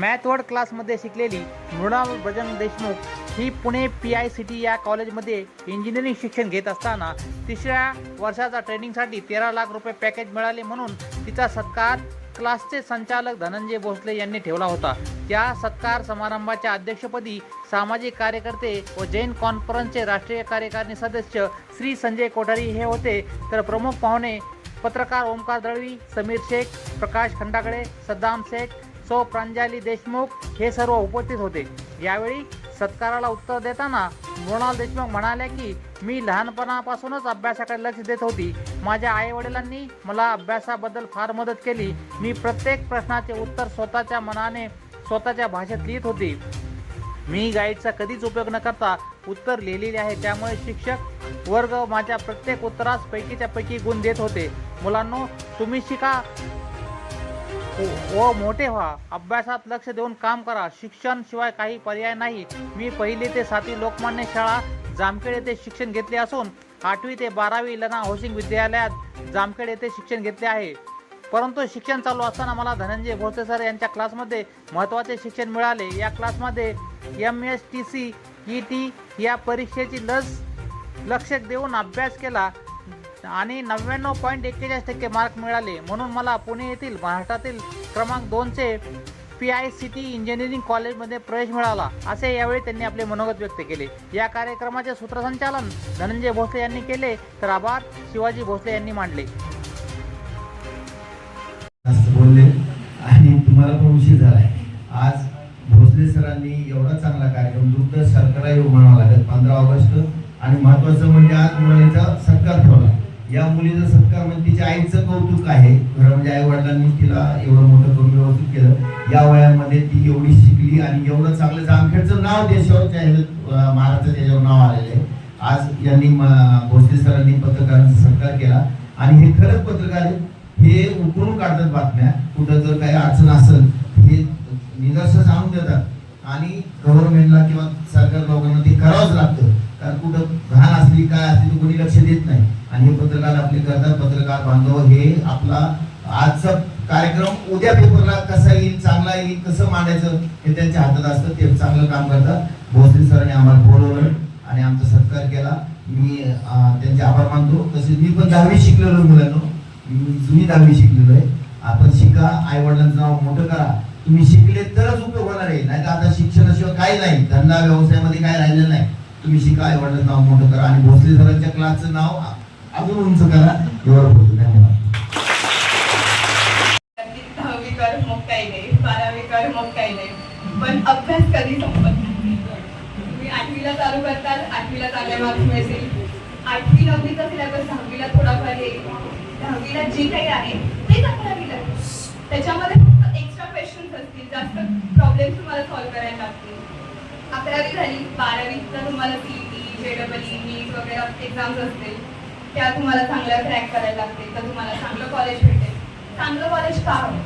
Math word क्लासमध्ये शिकलेली मृणाल बजरंग देशमुख ही Pune P I C T या कॉलेजमध्ये इंजिनिअरिंग शिक्षण घेत असताना तिसऱ्या वर्षाच्या ट्रेनिंगसाठी तेरा लाख रुपये पॅकेज मिळाले म्हणून तिचा सत्कार क्लासचे संचालक धनंजय भोसले यांनी ठेवला होता. त्या सत्कार समारंभाच्या अध्यक्षपदी सामाजिक कार्यकर्ते व जैन कॉन्फरन्सचे राष्ट्रीय कार्यकारिणी सदस्य श्री संजय कोठारी हे होते. तर प्रमुख पाहुणे पत्रकार ओमकार दळवी समीर शेख प्रकाश खंडाकडे सद्दाम शेख सौ प्रांजली देशमुख हे सर्व उपस्थित होते. यावेळी सत्काराला उत्तर देताना मृणाल देशमुख म्हणाल्या की मी लहानपणापासूनच अभ्यासाकडे लक्ष देत होती. माझ्या आई वडिलांनी मला अभ्यासाबद्दल फार मदत केली. मी प्रत्येक प्रश्नाचे उत्तर स्वतःच्या मनाने स्वतःच्या भाषेत लिहित होती. मी गाईडचा कधीच उपयोग न करता उत्तर लिहिलेले आहे. त्यामुळे शिक्षक वर्ग माझ्या प्रत्येक उत्तरास पैकीच्या पैकी गुण देत होते. मुलांनो तुम्ही शिका. व मोठे व्हा. अभ्यासात लक्ष देऊन काम करा. शिक्षण शिवाय काही पर्याय नाही. मी पहिली ते सातवी लोकमान्य शाळा जामखेड येथे शिक्षण घेतले असून आठवी ते बारावी लना हाऊसिंग विद्यालयात जामखेड येथे शिक्षण घेतले आहे. परंतु शिक्षण चालू असताना मला धनंजय भोसे सर यांच्या क्लासमध्ये महत्त्वाचे शिक्षण मिळाले. या क्लासमध्ये M S T C E T या परीक्षेची लस लक्ष देऊन अभ्यास केला आणि नव्याण्णव पॉईंट एक्केचाळीस टक्के मार्क मिळाले. म्हणून मला पुणे येथील महाराष्ट्रातील क्रमांक दोनचे P I C T engineering कॉलेजमध्ये प्रवेश मिळाला. असे यावेळी त्यांनी आपले मनोगत व्यक्त केले. या कार्यक्रमाचे सूत्रसंचालन धनंजय भोसले यांनी केले. तर आभार शिवाजी भोसले यांनी मांडले. बोलले आणि तुम्हाला पण उशीर झालाय. आज भोसले सरांनी एवढा चांगला कार्यक्रम दुग्ध सरकार म्हणावा लागेल पंधरा ऑगस्ट. आणि महत्वाचं म्हणजे आज मुलांचा सरकार ठेवला या मुलीचा सत्कार म्हणजे तिच्या आईचं कौतुक आहे. खरं म्हणजे आई वडिलांनी तिला एवढं मोठं करून व्यवस्थित केलं. या वयामध्ये ती एवढी शिकली आणि एवढं चांगलं जामखेडचं नाव देशावरच्या ह्याच्यात त्याच्यावर नाव आलेलं आहे. आज यांनी भोसले सरांनी पत्रकारांचा सत्कार केला. आणि हे खरंच पत्रकार हे उकरून काढतात बातम्या. कुठं जर काही अडचण असेल हे निदर्श सांगून देतात. आणि गव्हर्नमेंटला किंवा सरकार लोकांना ते करावंच लागतं. कारण कुठं घाण असली काय असली कोणी लक्ष देत नाही. आणि हे पत्रकार आपले करतात. पत्रकार बांधव हे आपला आजचा कार्यक्रम उद्या पेपरला कसा येईल चांगला येईल कसं मांडायचं हे त्यांच्या हातात असतं. ते चांगलं काम करतात. भोसले सरांनी आम्हाला बोलवलं आणि आमचा सत्कार केला. मी त्यांचे आभार मानतो. तसेच मी पण दहावी शिकलेलो मुलांनो. मी जुनी दहावी शिकलेलो आहे. आपण शिका आई वडिलांचं नाव मोठं करा. तुम्ही शिकले तरच उपयोग होणार आहे. नाही तर आता शिक्षणाशिवाय काही नाही. धंदा व्यवसायामध्ये काय राहिलेलं नाही. तुम्ही शिका आई वडिलांचं नाव मोठं करा. आणि भोसले सरांच्या क्लासचं नाव अजून उंच करा. एवढं बोलतो धन्यवाद. दहावी कर मग काही नाही बारावी कर मग काही नाही. पण अभ्यास कधी संपत नाही. तुम्ही आठवीला चालू करताल आठवीला चांगले मार्क्स मिळतील. आठवी नववीचा सिलेबस दहावीला थोडाफार येईल. दहावीला जे काही आहे तेच अकरावीला आहे. त्याच्यामध्ये फक्त एक्स्ट्रा क्वेश्चन्स असतील. जास्त प्रॉब्लेम्स तुम्हाला सॉल्व्ह करायला लागतील. अकरावी झाली बारावीचा तुम्हाला सीईटी जेडबलई नीट वगैरे एक्झाम्स असतील. त्या तुम्हाला चांगल्या क्रॅक करायला लागतील तर तुम्हाला चांगलं कॉलेज भेटेल. चांगलं कॉलेज का हवं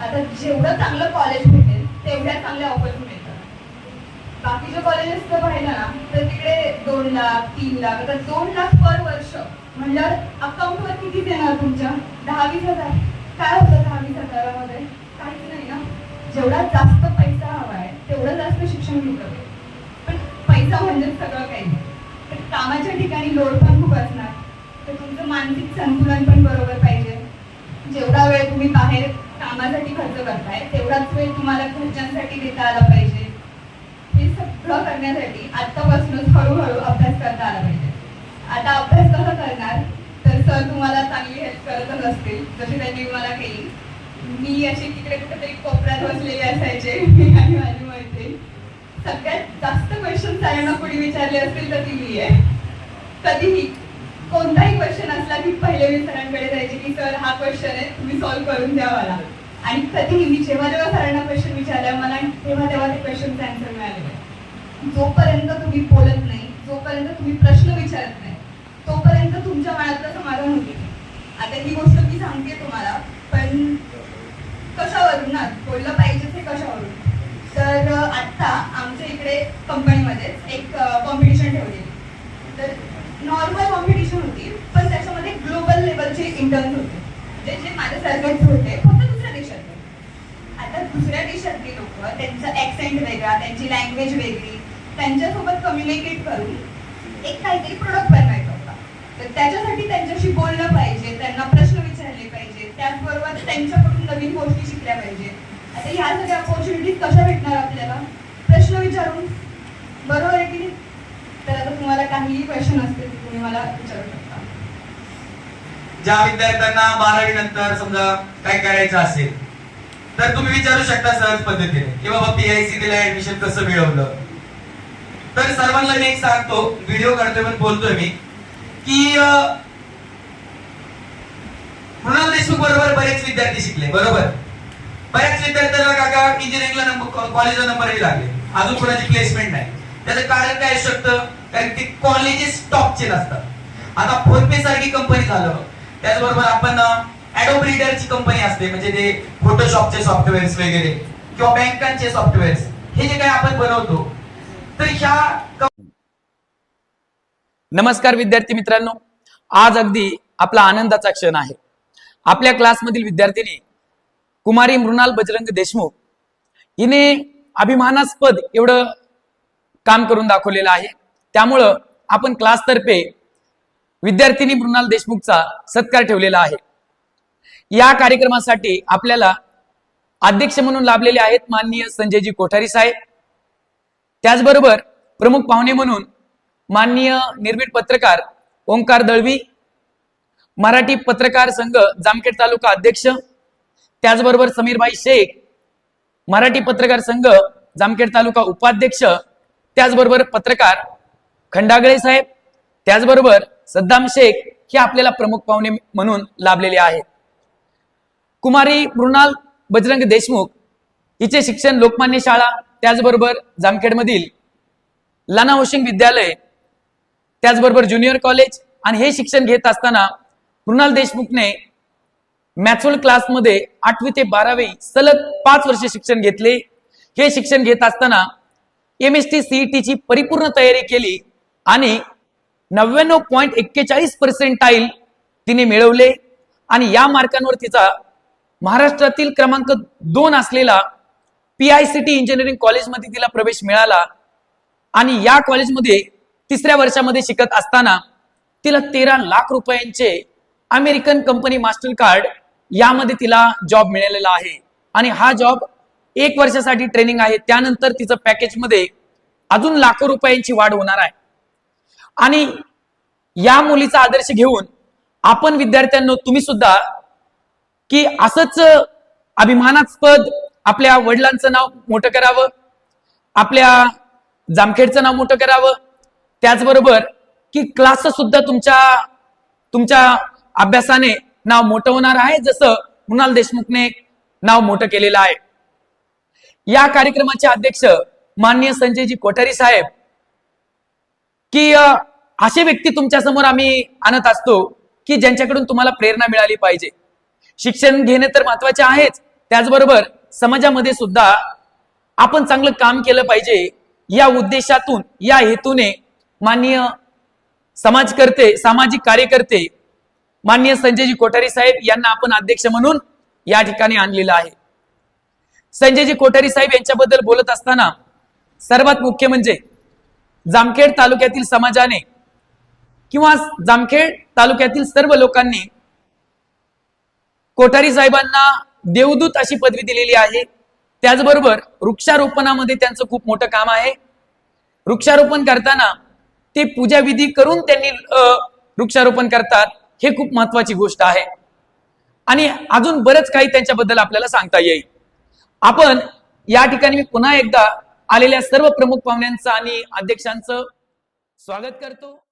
आता जेवढं चांगलं कॉलेज भेटेल तेवढ्या चांगल्या ऑफर्स मिळतात. कॉलेजेस जर पाहिलं ना तर तिकडे दोन लाख तीन लाख आता दोन लाख पर वर्ष म्हणल्यावर अकाउंटवर किती देणार तुमच्या? दहा वीस हजार. काय होतं दहा वीस हजारामध्ये? काहीच नाही ना. जेवढा जास्त पैसा हवा आहे तेवढं जास्त शिक्षण घेतलं पण पैसा म्हणजेच सगळं काही. नाही तर कामाच्या ठिकाणी लोड पण खूप असणार. तुमचं मानसिक संतुलन पण बरोबर पाहिजे. जेवढा वेळ तुम्ही बाहेर कामासाठी खर्च करताय तेवढाच वेळ तुम्हाला घरच्यांसाठी देता आला पाहिजे. हे सगळं करण्यासाठी आतापासूनच हळूहळू अभ्यास करता आला पाहिजे. आता अभ्यास कसा करणार? तर सर तुम्हाला चांगली हेल्प करतच असतील जशी त्यांनी मला केली. मी अशी तिकडे कुठेतरी कोपऱ्यात बसलेली असायचे मी आणि माझी मैत्रीण. सगळ्यात जास्त क्वेश्चन त्यांना कोणी विचारले असतील तर ती मी आहे कधीही कोणताही क्वेश्चन असला पहिले मी सरांकडे जायचे की सर हा क्वेश्चन आहे तुम्ही सॉल्व्ह करून द्या मला. आणि कधीही मी जेव्हा जेव्हा सरांना क्वेश्चन विचारला मला तेव्हा तेव्हा ते क्वेश्चनचे आन्सर मिळाले जोपर्यंत तुम्ही बोलत नाही जोपर्यंत तुम्ही प्रश्न विचारत नाही तोपर्यंत तुमच्या मनातलं समाधान होते. आता ही गोष्ट मी सांगते तुम्हाला पण कशावरून ना बोललं पाहिजे ते कशावरून? तर आत्ता आमच्या इकडे कंपनीमध्ये एक कॉम्पिटिशन ठेवली तर नॉर्मल कॉम्पिटिशन होती पण त्याच्यामध्ये लेवलचे इंटर्न होते. जे जे माझ्यासारखेच होते फक्त दुसऱ्या देशातले. आता दुसऱ्या देशातली लोक त्यांचा ऍक्सेंट वेगळा त्यांची लँग्वेज वेगळी त्यांच्यासोबत कम्युनिकेट करून एक काहीतरी प्रोडक्ट बनवायचा होता. तर त्याच्यासाठी त्यांच्याशी बोललं पाहिजे त्यांना प्रश्न विचारले पाहिजे त्याचबरोबर त्यांच्याकडून नवीन गोष्टी शिकल्या पाहिजे. आता ह्या सगळ्या अपॉर्च्युनिटीज कशा भेटणार आपल्याला? प्रश्न विचारून. बरोबर आहे की नाही? तर आता तुम्हाला काहीही क्वेश्चन असतील तुम्ही मला विचारू शकता. ज्या विद्यार्थ्यांना बारावी नंतर समजा काय करायचं असेल तर तुम्ही विचारू शकता सहज पद्धतीने की बाबा पीआयसी ला ऍडमिशन कसं मिळवलं. तर सर्वांना मी एक सांगतो व्हिडिओ करतोय पण बोलतोय मी की मृणाल देशमुख बरोबर बरेच विद्यार्थी शिकले बरोबर? बऱ्याच विद्यार्थ्यांना काका इंजिनिअरिंगला नंबर कॉलेजला नंबरही लागले. अजून कोणाची प्लेसमेंट नाही. त्याचं कारण काय असू शकतं? कारण ते कॉलेजेस टॉपचे नसतात. आता फोनपे सारखी कंपनी झालं त्याचबरोबर आपण ऍडोब रीडरची कंपनी असते म्हणजे ते फोटोशॉपचे सॉफ्टवेअर्स वगैरे किंवा बँकांचे सॉफ्टवेअर्स हे जे काही आपण बनवतो. तर ह्या नमस्कार विद्यार्थी मित्रांनो. आज अगदी आपला आनंदाचा क्षण आहे. आपल्या क्लासमधील विद्यार्थिनी कुमारी मृणाल बजरंग देशमुख हिने अभिमानास्पद एवढं काम करून दाखवलेलं आहे. त्यामुळं आपण क्लासतर्फे विद्यार्थिनी मृणाल देशमुखचा सत्कार ठेवलेला आहे. या कार्यक्रमासाठी आपल्याला अध्यक्ष म्हणून लाभलेले आहेत माननीय संजयजी कोठारी साहेब. त्याचबरोबर प्रमुख पाहुणे म्हणून माननीय निर्भीड पत्रकार ओंकार दळवी मराठी पत्रकार संघ जामखेड तालुका अध्यक्ष त्याचबरोबर समीरभाई शेख मराठी पत्रकार संघ जामखेड तालुका उपाध्यक्ष त्याचबरोबर पत्रकार खंडागळे साहेब त्याचबरोबर सद्दाम शेख हे आपल्याला प्रमुख पाहुणे म्हणून लाभलेले आहेत. कुमारी मृणाल बजरंग देशमुख हिचे शिक्षण लोकमान्य शाळा त्याचबरोबर जामखेडमधील लाना होशिंग विद्यालय त्याचबरोबर ज्युनियर कॉलेज आणि हे शिक्षण घेत असताना मृणाल देशमुखने मॅथ्सोल क्लासमध्ये आठवी ते बारावी सलग पाच वर्ष शिक्षण घेतले. हे शिक्षण घेत असताना एम एस टी सीईटीची परिपूर्ण तयारी केली आणि नव्याण्णव पॉईंट एक्केचाळीस पर्सेंटाईल तिने मिळवले. आणि या मार्कांवर तिचा महाराष्ट्रातील क्रमांक दोन असलेला P I C T engineering कॉलेजमध्ये तिला प्रवेश मिळाला. आणि या कॉलेजमध्ये तिसऱ्या वर्षामध्ये शिकत असताना तिला तेरा लाख रुपयांचे अमेरिकन कंपनी मास्टर कार्ड यामध्ये तिला जॉब मिळालेला आहे. आणि हा जॉब एक वर्षासाठी ट्रेनिंग आहे. त्यानंतर तिचं पॅकेजमध्ये अजून लाखो रुपयांची वाढ होणार आहे. आणि या मुलीचा आदर्श घेऊन आपण विद्यार्थ्यांना तुम्ही सुद्धा की असंच अभिमानास्पद आपल्या वडिलांचं नाव मोठं करावं आपल्या जामखेडचं नाव मोठं करावं. त्याचबरोबर की क्लास सुद्धा तुमच्या तुमच्या अभ्यासाने नाव मोठं होणार आहे जसं मृणाल देशमुखने नाव मोठं केलेलं आहे. या कार्यक्रमाचे अध्यक्ष माननीय संजयजी कोठारी साहेब की असे व्यक्ती तुमच्यासमोर आम्ही आणत असतो की ज्यांच्याकडून तुम्हाला प्रेरणा मिळाली पाहिजे. शिक्षण घेणे तर महत्त्वाचे आहेच. त्याचबरोबर समाजामध्ये सुद्धा आपण चांगलं काम केलं पाहिजे. या उद्देशातून या हेतूने माननीय समाजकर्ते सामाजिक कार्यकर्ते माननीय संजयजी कोठारी साहेब यांना आपण अध्यक्ष म्हणून या ठिकाणी आणलेलं आहे. संजयजी कोठारी साहेब यांच्याबद्दल बोलत असताना सर्वात मुख्य म्हणजे जामखेड तालुक्यातील समाजाने किंवा जामखेड तालुक्यातील सर्व लोकांनी कोठारी साहेबांना देवदूत अशी पदवी दिलेली आहे. त्याचबरोबर वृक्षारोपणामध्ये त्यांचं खूप मोठं काम आहे. वृक्षारोपण करताना ते पूजाविधी करून त्यांनी वृक्षारोपण करतात हे खूप महत्वाची गोष्ट आहे. आणि अजून बरंच काही त्यांच्याबद्दल आपल्याला सांगता येईल. आपण या ठिकाणी मी पुन्हा एकदा आलेल्या सर्व प्रमुख पाहुण्यांचं आणि अध्यक्षांचं स्वागत करतो.